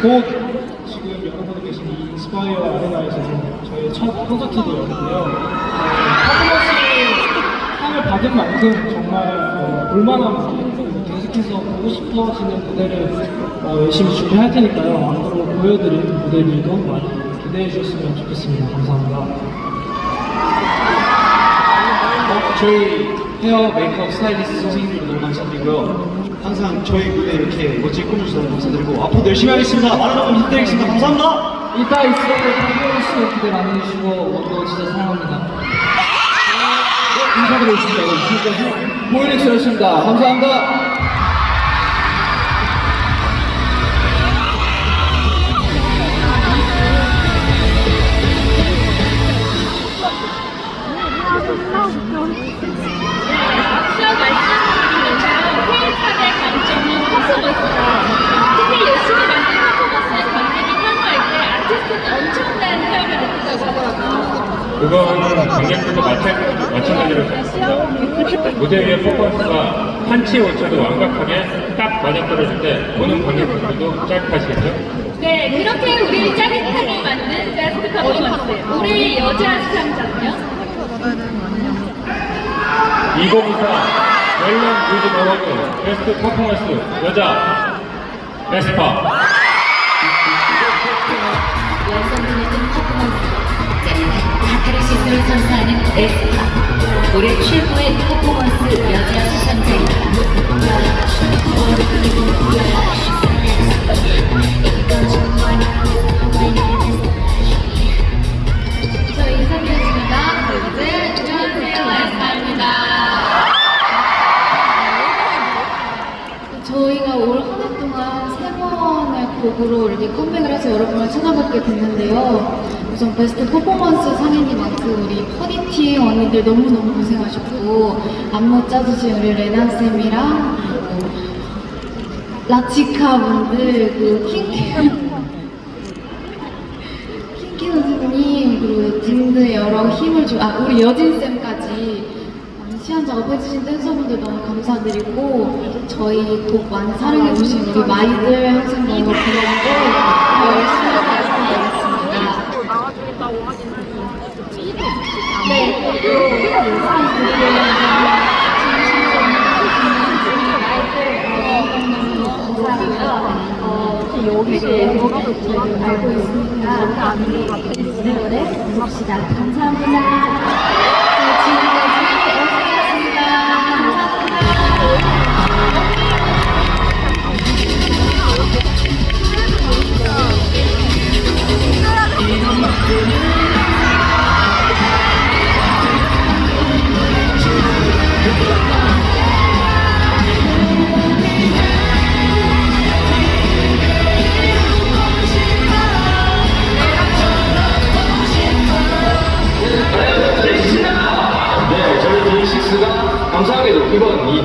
곧 지금 여러분이 계신 이 인스파이어 아레나에서 저희 첫 콘서트도 열는데요. 퍼포먼스 상을 받은 만큼 정말 어, 볼만한 계속해서 보고 싶어지는 무대를 어, 열심히 준비할 테니까요. 앞으로 보여드릴 무대들도 많이 기대해 주셨으면 좋겠습니다. 감사합니다. 어, 저희 헤어 메이크업 스타일리스트 선생님들 너무 감사드리고요. 항상 저희 무대 이렇게 멋지게 꾸며주셔서 감사드리고 앞으로도 열심히 하겠습니다. 많은 도움 부탁드리겠습니다. 감사합니다. 이따 있을 때 퍼포먼스 기대 많이 해주시고 원도 진짜 사랑합니다. 인사드리겠습니다. 이거 진짜 보이넥스였습니다. 감사합니다. 그거는 관객들도 마찬- 마찬가지로. 무대 위의 퍼포먼스가 한치 오차도 완벽하게 딱 맞아떨어질 때 보는 관객분들도 짧하시겠죠? 네, 그렇게 우리 짜릿하게 만든 베스트 퍼포먼스. 올해 여자 수상자는요? 2024 멜론 뮤직 어워드 베스트 퍼포먼스 여자 에스파 카타르시스를 선사하는 에스파. 올해 최고의 퍼포먼스 곡으로 이렇게 컴백을 해서 여러분을 찾아뵙게 됐는데요. 우선 베스트 퍼포먼스 상인이만큼 우리 퍼니티 언니들 너무너무 고생하셨고 안무 짜주신 우리 레나쌤이랑 라치카 분들 그 킹키 킹키 선생님 그리고 등등 여러 힘을 주 아 우리 여진 많이 시한 작업해주신 댄서분들 너무 감사드리고 저희 곡 많이 사랑해주신 우리 마이들 항상 너무 고맙고 열심히 말씀드리겠습니다. 네, 그리고 뭐가 저희를 알고 있으니까 이 노래 봅시다. 감사합니다.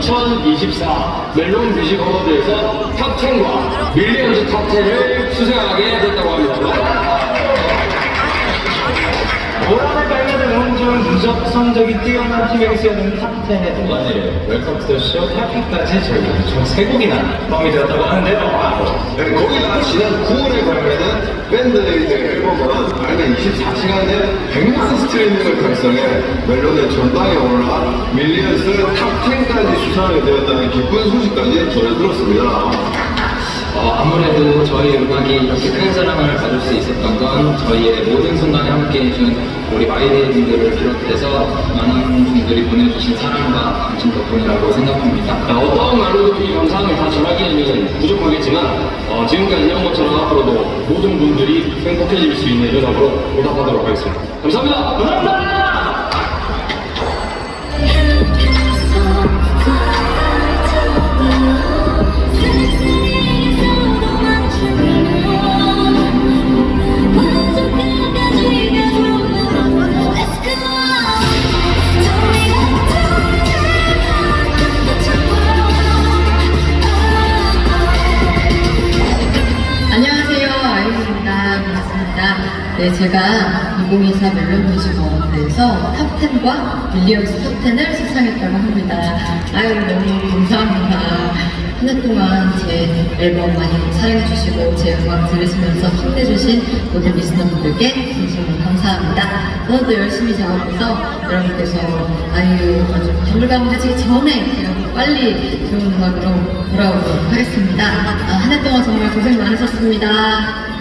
2024 멜론 뮤직 어워드에서 탑10과 밀리언즈 탑10을 수상하게 성적이 뛰어난 팀에게 쓰여는 탑10의 동안에 웰컴 투더쇼 해피까지 저희가 총 3곡이나 포함이 되었다고 하는데요. 네, 거기다 지난 9월에 발매된 밴드 이제 앨범은 발매 24시간 내 100만 스트리밍을 달성해 멜론의 전방에 올라 밀리언스 탑10까지 수상하게 되었다는 기쁜 소식까지 전해 들었습니다. 어, 아무래도 저희 음악이 이렇게 큰 사랑을 받을 수 있었던 건 저희의 모든 순간에 함께 해준 우리 마이데이분들을 비롯해서 많은 분들이 보내주신 사랑과 관심 덕분이라고 생각합니다. 어떤 말로도 이 감사함을 다 전하기에는 부족하겠지만 어, 지금까지 해온 것처럼 앞으로도 모든 분들이 행복해질 수 있는 연합으로 보답하도록 하겠습니다. 감사합니다. 감사합니다. 제가 2024 멜론 뮤직 어워드에서 탑10과 밀리언스 탑10을 수상했다고 합니다. 아유, 너무 감사합니다. 한 해 동안 제 앨범 많이 사랑해주시고 제 음악 들으시면서 힘내주신 모든 리스너분들께 진심으로 감사합니다. 또 열심히 작업해서 여러분께서 아유 아주 박물관까지 전에 빨리 좋은 음악으로 돌아오도록 하겠습니다. 아, 한해 동안 정말 고생 많으셨습니다.